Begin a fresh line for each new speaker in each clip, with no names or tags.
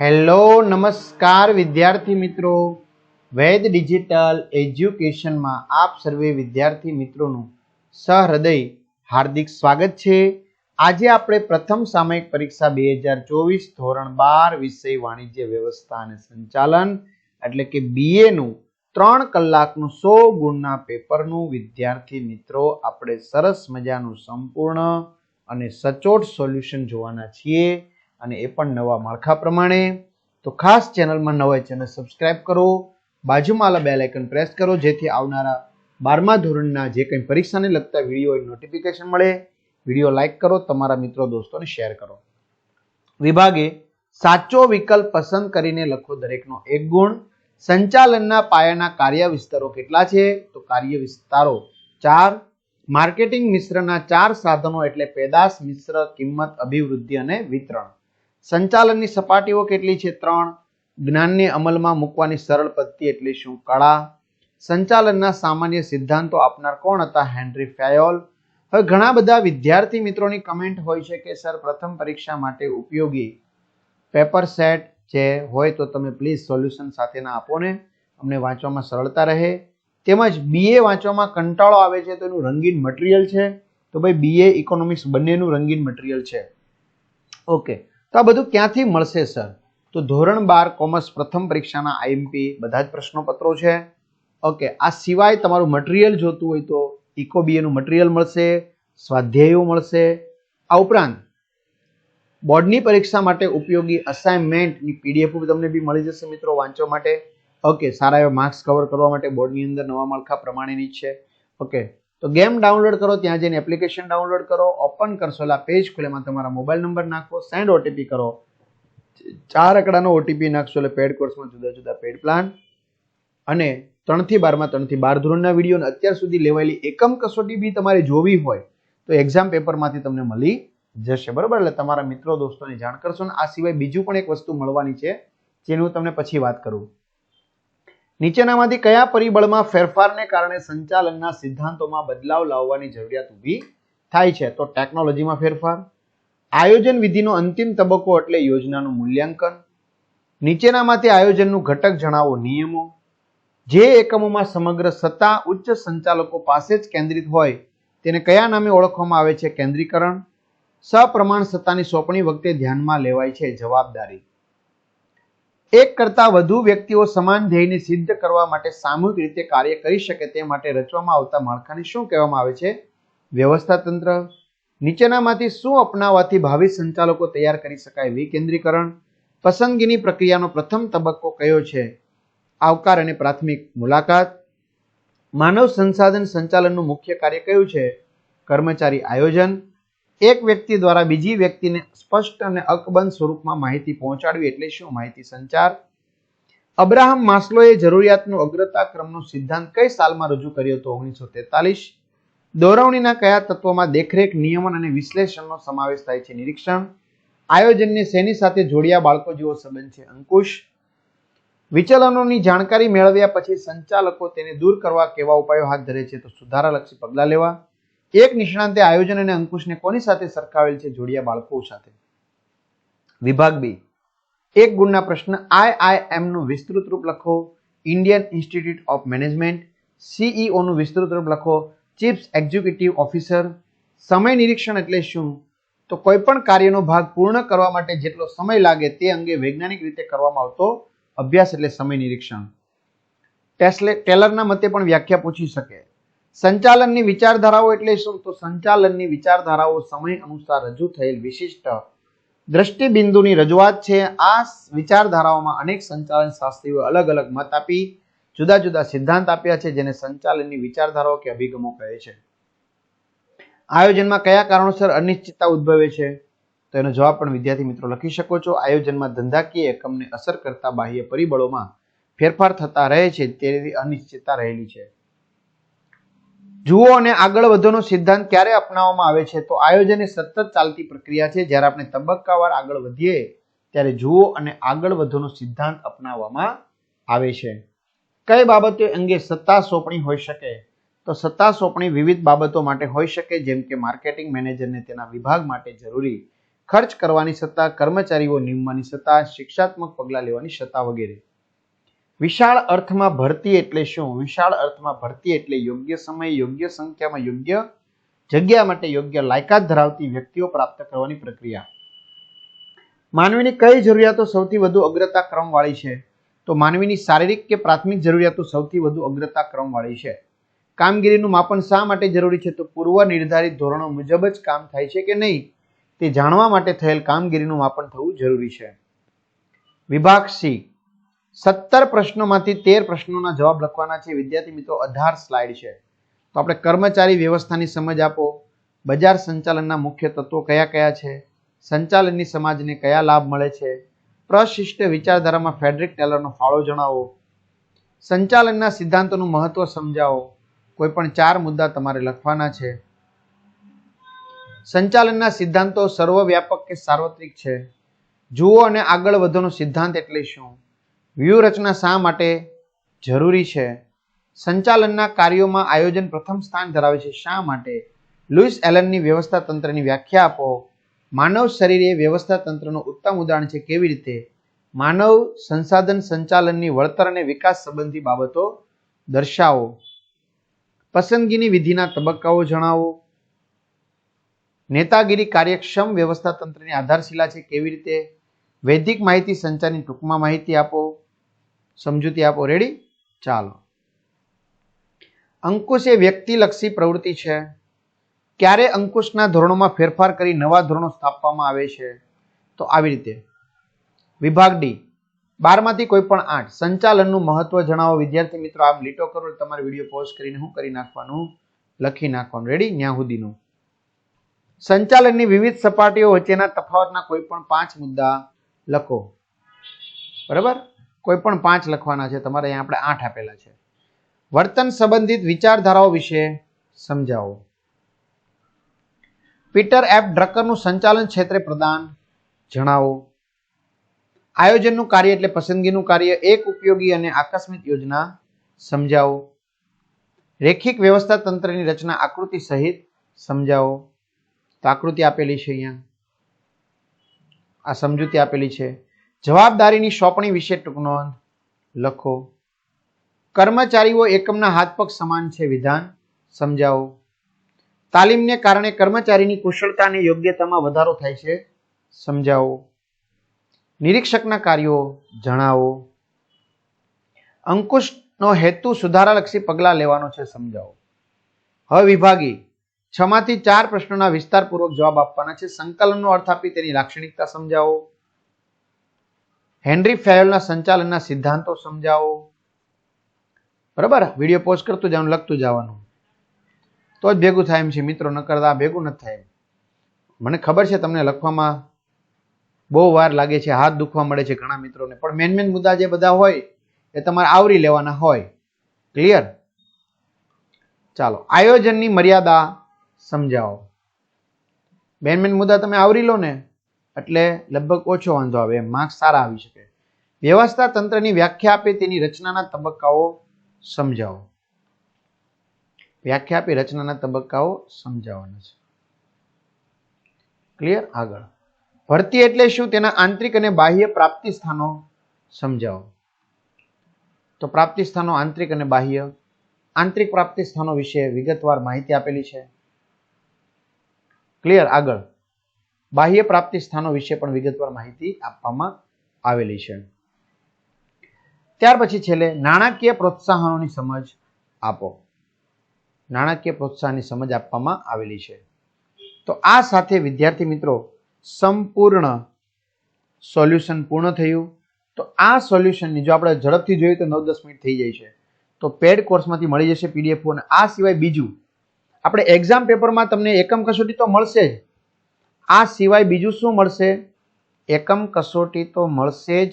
Hello, નમસ્કાર વિદ્યાર્થી મિત્રો. વૈદ ડિજિટલ એજ્યુકેશનમાં આપ સર્વે વિદ્યાર્થી મિત્રોનું સહૃદય, હાર્દિક સ્વાગત છે. આજે આપણે પ્રથમ સામયિક પરીક્ષા બે હજાર ચોવીસ ધોરણ બાર વિષય વાણિજ્ય વ્યવસ્થા અને સંચાલન, એટલે કે બીએનું ત્રણ કલાકનું સો ગુણના પેપરનું વિદ્યાર્થી મિત્રો આપણે સરસ મજાનું સંપૂર્ણ અને સચોટ સોલ્યુશન જોવાના છીએ. અને એ પણ નવા માળખા પ્રમાણે. તો ખાસ ચેનલમાં નવા ચેનલ સબસ્ક્રાઇબ કરો. બાજુમાં આલા બેલ આઇકન પ્રેસ કરો, જેથી આવનારા બારમા ધોરણના જે કંઈ પરીક્ષાને લગતા વીડિયો નોટિફિકેશન મળે. વીડિયો લાઇક કરો, તમારા મિત્રો, દોસ્તોને શેર કરો. વિભાગે સાચો વિકલ્પ પસંદ કરીને લખો દરેકનો એક ગુણ. સંચાલનના પાયાના કાર્ય વિસ્તારો કેટલા છે? તો કાર્ય વિસ્તારો ચાર. માર્કેટિંગ મિશ્રના ચાર સાધનો એટલે પેદાશ મિશ્ર, કિંમત, અભિવૃદ્ધિ અને વિતરણ. સંચાલનની સપાટીઓ કેટલી છે? ત્રણ. જ્ઞાનને અમલમાં મૂકવાની સરળ પદ્ધતિ એટલે શું? કળા. સંચાલનના સામાન્ય સિદ્ધાંતો આપનાર કોણ હતા? Henri Fayol. હવે ઘણા બધા વિદ્યાર્થી મિત્રોની કમેન્ટ હોય છે કે, સર, પ્રથમ પરીક્ષા માટે ઉપયોગી પેપર સેટ જે હોય તો તમે પ્લીઝ સોલ્યુશન સાથેના આપો ને. અમને વાંચવામાં સરળતા રહે. તેમજ બીએ વાંચવામાં કંટાળો આવે છે તો એનું રંગીન મટીરિયલ છે. તો ભાઈ બીએ ઇકોનોમિક્સ બંનેનું રંગીન મટીરિયલ છે. ઓકે તો આ બધું ક્યાંથી મળશે, સર? તો ધોરણ બાર કોમર્સ પ્રથમ પરીક્ષાના આઈએમપી બધા જ પ્રશ્નપત્રો છે. ઓકે, આ સિવાય તમારું મટીરિયલ જોતું હોય તો ઇકો બીએનું મટીરિયલ મળશે, સ્વાધ્યાયો મળશે. આ ઉપરાંત, બોર્ડની પરીક્ષા માટે ઉપયોગી અસાઇનમેન્ટની પીડીએફ તમને બી મળી જશે મિત્રો વાંચવા માટે. ઓકે, સારા એવા માર્ક્સ કવર કરવા માટે બોર્ડની અંદર નવા માળખા પ્રમાણેની છે. ઓકે તો ગેમ ડાઉનલોડ કરો, ત્યાં જઈને એપ્લિકેશન ડાઉનલોડ કરો, ઓપન કરશો એટલે પેજ ખુલેમાં તમારા મોબાઈલ નંબર નાખો સેન્ડ ઓટીપી કરો. ચાર આંકડાનો ઓટીપી નાખશો એટલે પેડ કોર્સમાં જુદા જુદા પેડ પ્લાન અને ત્રણથી બારમાં, ત્રણથી બાર ધોરણના વીડિયો અત્યાર સુધી લેવાયેલી એકમ કસોટી બી તમારે જોવી હોય, તો એક્ઝામ પેપરમાંથી તમને મળી જશે. બરાબર? એટલે તમારા મિત્રો, દોસ્તોને જાણ કરશો ને આ સિવાય બીજું પણ એક વસ્તુ મળવાની છે, જેની હું તમને પછી વાત કરું. નીચેનામાંથી કયા પરિબળમાં ફેરફારને કારણે સંચાલનના સિદ્ધાંતોમાં બદલાવ લાવવાની જરૂરિયાત ઊભી થાય છે? તો ટેકનોલોજીમાં ફેરફાર, આયોજન વિધિનો અંતિમ તબક્કો એટલે યોજનાનું મૂલ્યાંકન, નીચેનામાંથી આયોજનનું ઘટક જણાવો નિયમો, જે એકમોમાં સમગ્ર સત્તા ઉચ્ચ સંચાલકો પાસે જ કેન્દ્રિત હોય તેને કયા નામે ઓળખવામાં આવે છે? કેન્દ્રીકરણ, સપ્રમાણ સત્તાની સોંપણી વખતે ધ્યાનમાં લેવાય છે જવાબદારી. એક કરતા વધુ વ્યક્તિઓ સમાન ધ્યેયને સિદ્ધ કરવા માટે સામૂહિક રીતે કાર્ય કરી શકે તે માટે રચવામાં આવતા માળખાને શું કહેવામાં આવે છે? વ્યવસ્થા તંત્ર. નીચેનામાંથી શું અપનાવવાથી ભાવિ સંચાલકો તૈયાર કરી શકાય? વિકેન્દ્રીકરણ. પસંદગીની પ્રક્રિયાનો પ્રથમ તબક્કો કયો છે? આવકાર અને પ્રાથમિક મુલાકાત. માનવ સંસાધન સંચાલનનું મુખ્ય કાર્ય કયું છે? કર્મચારી આયોજન. એક વ્યક્તિ દ્વારા બીજી વ્યક્તિને સ્પષ્ટ અને અકબંધ સ્વરૂપમાં માહિતી પહોંચાડવી એટલે શું? માહિતી સંચાર. અબ્રાહમ માસ્લોએ જરૂરિયાતનો અગ્રતા ક્રમનો સિદ્ધાંત કઈ સાલમાં રજૂ કર્યો હતો? ઓગણીસો તેતાલીસ. દોરવણીના કયા તત્વોમાં દેખરેખ, નિયમન અને વિશ્લેષણનો સમાવેશ થાય છે? નિરીક્ષણ. આયોજનને શેની સાથે જોડિયા બાળકો જેવો સંબંધ છે? અંકુશ. વિચલનોની જાણકારી મેળવ્યા પછી સંચાલકો તેને દૂર કરવા કેવા ઉપાયો હાથ ધરે છે? તો સુધારાલક્ષી પગલાં લેવા. એક નિષ્ણાંતે આયોજન અને અંકુશને કોની સાથે સરખાવેલ છે? જોડિયા બાળકો સાથે. વિભાગ બી. એક ગુણના પ્રશ્ન આઈઆઈએમનું વિસ્તૃત રૂપ લખો. Indian Institute of Management. CEO નું વિસ્તૃત રૂપ લખો. Chief executive officer. સમય નિરીક્ષણ એટલે શું? તો કોઈ પણ કાર્યનો ભાગ પૂર્ણ કરવા માટે જેટલો સમય લાગે તે અંગે વૈજ્ઞાનિક રીતે કરવામાં આવતો અભ્યાસ એટલે સમય નિરીક્ષણ. ટેસ્લે ટેલરના મતે પણ વ્યાખ્યા પૂછી શકે. સંચાલનની વિચારધારાઓ એટલે શું? તો સંચાલનની વિચારધારાઓ સમય અનુસાર રજૂ થયેલ વિશિષ્ટ દ્રષ્ટિબિંદુની રજૂઆત છે. આ વિચારધારાઓમાં અનેક સંચાલન શાસ્ત્રીઓ અલગ અલગ મત આપી, જુદા જુદા સિદ્ધાંત આપ્યા છે, જેને સંચાલનની વિચારધારાઓ કે અભિગમો કહે છે. આયોજનમાં કયા કારણોસર અનિશ્ચિતતા ઉદ્ભવે છે? તો એનો જવાબ પણ વિદ્યાર્થી મિત્રો લખી શકો છો. આયોજનમાં ધંધાકીય એકમને અસર કરતા બાહ્ય પરિબળોમાં ફેરફાર થતા રહે છે તેવી અનિશ્ચિતતા રહેલી છે. જુઓ અને આગળ વધોનો સિદ્ધાંત ક્યારે અપનાવવામાં આવે છે. તો આયોજન એ સતત ચાલતી પ્રક્રિયા છે. જ્યારે આપણે તબક્કાવાર આગળ વધીએ, ત્યારે જુઓ અને આગળ વધોનો સિદ્ધાંત અપનાવવામાં આવે છે. કઈ બાબતો અંગે સત્તા સોંપણી હોઈ શકે? તો સત્તા સોંપણી વિવિધ બાબતો માટે હોઈ શકે, જેમ કે માર્કેટિંગ મેનેજરને તેના વિભાગ માટે જરૂરી ખર્ચ કરવાની સત્તા, કર્મચારીઓ નિમવાની સત્તા, શિક્ષાત્મક પગલાં લેવાની સત્તા વગેરે. વિશાળ અર્થમાં ભરતી એટલે શું? વિશાળ અર્થમાં ભરતી એટલે યોગ્ય સમય યોગ્ય સંખ્યામાં યોગ્ય જગ્યા માટે યોગ્ય લાયકાત ધરાવતી વ્યક્તિઓ પ્રાપ્ત કરવાની પ્રક્રિયા. માનવીની કઈ જરૂરિયાતો સૌથી વધુ અગ્રતા ક્રમવાળી છે? તો માનવીની શારીરિક કે પ્રાથમિક જરૂરિયાતો સૌથી વધુ અગ્રતા ક્રમવાળી છે. કામગીરીનું માપન શા માટે જરૂરી છે? તો પૂર્વ નિર્ધારિત ધોરણો મુજબ જ કામ થાય છે કે નહીં? તે જાણવા માટે થયેલ કામગીરીનું માપન થવું જરૂરી છે. વિભાગ સી. સત્તર પ્રશ્નોમાંથી તેર પ્રશ્નોના જવાબ લખવાના છે. વિદ્યાર્થી મિત્રો, અઢાર સ્લાઇડ છે. તો આપણે કર્મચારી વ્યવસ્થાની સમજ આપો. બજાર સંચાલનના મુખ્ય તત્વો કયા કયા છે? સંચાલનની સમાજને કયા લાભ મળે છે? પ્રશિષ્ટ વિચારધારામાં ફેડરિક ટેલરનો ફાળો જણાવો. સંચાલનના સિદ્ધાંતોનું મહત્વ સમજાવો. કોઈ પણ ચાર મુદ્દા તમારે લખવાના છે. સંચાલનના સિદ્ધાંતો સર્વવ્યાપક કે સાર્વત્રિક છે? જુઓ અને આગળ વધોનો સિદ્ધાંત એટલે શું? વ્યૂહરચના શા માટે જરૂરી છે? સંચાલનના કાર્યોમાં આયોજન પ્રથમ સ્થાન ધરાવે છે શા માટે? લુઈસ એલનની વ્યવસ્થા તંત્રની વ્યાખ્યા આપો. માનવ શરીર એ વ્યવસ્થા તંત્રનું ઉત્તમ ઉદાહરણ છે કેવી રીતે? માનવ સંસાધન સંચાલનની વળતર અને વિકાસ સંબંધી બાબતો દર્શાવો. પસંદગીની વિધિના તબક્કાઓ જણાવો. નેતાગીરી કાર્યક્ષમ વ્યવસ્થા તંત્રની આધારશિલા છે કેવી રીતે? વૈદિક માહિતી સંચારની ટૂંકમાં માહિતી આપો. સમજૂતી આપો રેડી ચાલો. અંકુશ એ વ્યક્તિલક્ષી પ્રવૃત્તિ છે. ક્યારે અંકુશના ધોરણોમાં ફેરફાર કરી નવા ધોરણો સ્થાપવામાં આવે છે? તો આવી રીતે. વિભાગ ડી. બારમાંથી કોઈ પણ આઠ. સંચાલનનું મહત્વ જણાવો. વિદ્યાર્થી મિત્રો, આમ લીટો કરો તમારે વીડિયો પોઝ કરીને હું કરી નાખવાનું? લખી નાખવાનું. રેડી ન્યા સંચાલનની વિવિધ સપાટીઓ વચ્ચેના તફાવતના કોઈ પણ પાંચ મુદ્દા લખો. બરાબર? કોઈ પણ પાંચ લખવાના છે, તમારે અહીંયા આપણે આઠ આપેલા છે. વર્તન સંબંધિત વિચારધારાઓ વિશે સમજાવો. પીટર એફ ડ્રકરનું સંચાલન ક્ષેત્રે પ્રદાન, જણાવો. આયોજનનું કાર્ય એટલે પસંદગીનું કાર્ય, એક ઉપયોગી અને આકસ્મિક યોજના, સમજાવો. રેખિક વ્યવસ્થા તંત્રની રચના, આકૃતિ સહિત, સમજાવો. તો આકૃતિ આપેલી છે અહીંયા. આ સમજૂતી આપેલી છે. જવાબદારીની સોંપણી વિશે ટૂંક નોંધ. લખો. કર્મચારીઓ એકમના હાથ પગ સમાન છે વિધાન. સમજાવો. તાલીમને કારણે કર્મચારીની કુશળતા અને યોગ્યતામાં વધારો થાય છે. સમજાવો. નિરીક્ષકના કાર્યો જણાવો. અંકુશનો હેતુ સુધારાલક્ષી પગલાં લેવાનો છે, સમજાવો. હવે વિભાગી. છમાંથી ચાર પ્રશ્નોના વિસ્તારપૂર્વક જવાબ આપવાના છે. સંકલનનો અર્થ આપી તેની લાક્ષણિકતા સમજાવો. હેનરી ફેયલના સંચાલનના સિદ્ધાંતો સમજાવો. બરાબર? વીડિયો પોસ્ટ કરતું જવાનું લખતું જવાનું. તો જ ભેગું થાય એમ છે, મિત્રો ન કરતા ભેગું નથી થાય મને ખબર છે તમને લખવામાં બહુ વાર લાગે છે, હાથ દુખવા મળે છે ઘણા મિત્રોને. પણ મેન મેન મુદ્દા જે બધા હોય, એ તમારે આવરી લેવાના હોય. ક્લિયર ચાલો, આયોજનની મર્યાદા સમજાવો. મેન મેન મુદ્દા તમે આવરી લો ને. એટલે લગભગ ઓછો વાંધો આવે, એમ માર્ક્સ સારા આવી શકે. વ્યવસ્થા તંત્રની વ્યાખ્યા આપે તેની રચનાના તબક્કાઓ સમજાવો. વ્યાખ્યા આપી રચનાના તબક્કાઓ સમજાવવાના છે. ક્લિયર આગળ. ભરતી એટલે શું? તેના આંતરિક અને બાહ્ય પ્રાપ્તિ સ્થાનો સમજાવો. તો પ્રાપ્તિ સ્થાનો આંતરિક અને બાહ્ય. આંતરિક પ્રાપ્તિ સ્થાનો વિશે વિગતવાર માહિતી આપેલી છે. ક્લિયર આગળ. બાહ્ય પ્રાપ્તિ સ્થાનો વિશે પણ વિગતવાર માહિતી આપવામાં આવેલી છે. ત્યાર પછી છેલ્લે નાણાકીય પ્રોત્સાહનોની સમજ આપો. નાણાકીય પ્રોત્સાહનની સમજ આપવામાં આવેલી છે. તો આ સાથે વિદ્યાર્થી મિત્રો સંપૂર્ણ સોલ્યુશન પૂર્ણ થયું. તો આ સોલ્યુશનની જો આપણે ઝડપથી જોઈએ તો નવ દસ મિનિટ થઈ જાય છે. તો પેડ કોર્સમાંથી મળી જશે પીડીએફ અને આ સિવાય બીજું. આપણે એક્ઝામ પેપરમાં તમને એકમ કસોટી તો મળશે જ. આ સિવાય બીજું શું મળશે? એકમ કસોટી તો મળશે જ.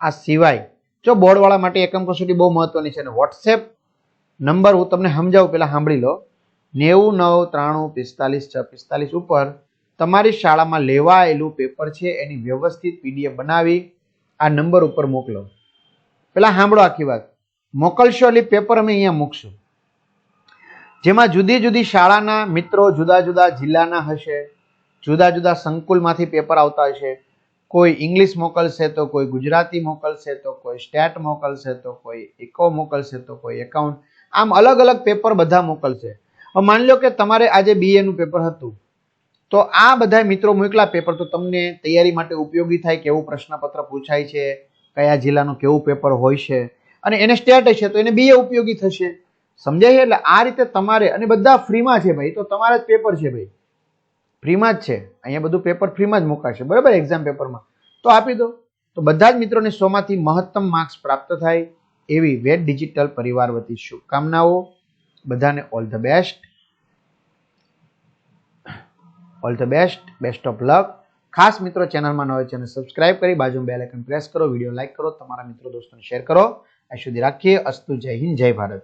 આ સિવાય જો બોર્ડવાળા માટે એકમ કસોટી બહુ મહત્વની છે અને વોટ્સએપ નંબર હું તમને સમજાવું પહેલાં સાંભળી લો. નેવું, નવ, ત્રાણું, પિસ્તાલીસ, છ, પિસ્તાલીસ ઉપર તમારી શાળામાં લેવાયેલું પેપર છે, એની વ્યવસ્થિત પીડીએફ બનાવી, આ નંબર ઉપર મોકલો. પેલા સાંભળો આખી વાત. મોકલશો એટલે પેપર અમે અહીંયા મૂકશું. જેમાં જુદી જુદી શાળાના મિત્રો જુદા જુદા જિલ્લાના હશે. જુદા જુદા સંકુલમાંથી પેપર આવતા હશે કોઈ ઇંગ્લિશ મોકલશે તો કોઈ ગુજરાતી મોકલશે તો કોઈ સ્ટેટ મોકલશે તો કોઈ ઇકો મોકલશે તો કોઈ એકાઉન્ટ. આમ અલગ અલગ પેપર બધા મોકલશે. માની લો કે તમારે આજે બીએનું પેપર હતું. તો આ બધા મિત્રો મોકલા પેપર. તો તમને તૈયારી માટે ઉપયોગી થાય કેવું પ્રશ્નપત્ર પૂછાય છે, કયા જિલ્લાનું કેવું પેપર હોય છે. અને એને સ્ટેટ હશે તો એને બીએ ઉપયોગી થશે. સમજાય એટલે આ રીતે તમારે, અને બધા ફ્રીમાં છે ભાઈ, તો તમારા જ પેપર છે ભાઈ. ફ્રીમાં જ છે. અહીંયા બધું પેપર ફ્રીમાં જ મુકાશે. બરાબર? એક્ઝામ પેપરમાં તો આપી દો. તો બધા જ મિત્રોને સોમાંથી મહત્તમ માર્ક્સ પ્રાપ્ત થાય એવી વેટ ડિજિટલ પરિવાર વતી શુભકામનાઓ. બધાને all the best all the best best of luck ખાસ મિત્રો ચેનલમાં ન હોય ચેનલ સબસ્ક્રાઇબ કરી બાજુમાં બેલ આઇકન પ્રેસ કરો વીડિયો લાઈક કરો, તમારા મિત્રો, દોસ્તોને શેર કરો. આ સુધી રાખીએ. અસ્તુ જય હિન્દ, જય ભારત.